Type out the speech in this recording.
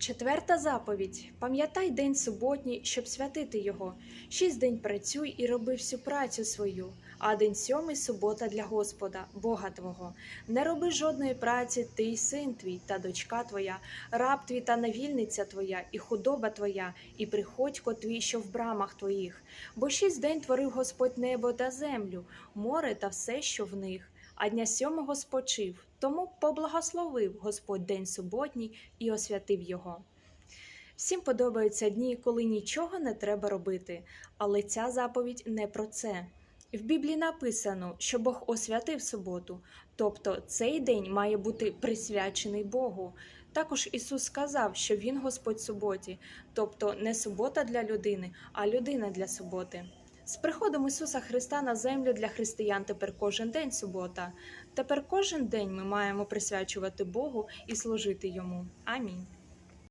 Четверта заповідь: пам'ятай день суботній, щоб святити його. Шість день працюй і роби всю працю свою, а день сьомий субота для Господа, Бога Твого. Не роби жодної праці, ти й син твій, та дочка твоя, раб твій та навільниця твоя, і худоба твоя, і приходько твій, що в брамах твоїх. Бо шість день творив Господь небо та землю, море та все, що в них. А дня сьомого спочив, тому поблагословив Господь день суботній і освятив його. Всім подобаються дні, коли нічого не треба робити, але ця заповідь не про це. В Біблії написано, що Бог освятив суботу, тобто цей день має бути присвячений Богу. Також Ісус сказав, що Він Господь суботі, тобто не субота для людини, а людина для суботи. З приходом Ісуса Христа на землю для християн тепер кожен день субота. Тепер кожен день ми маємо присвячувати Богу і служити Йому. Амінь.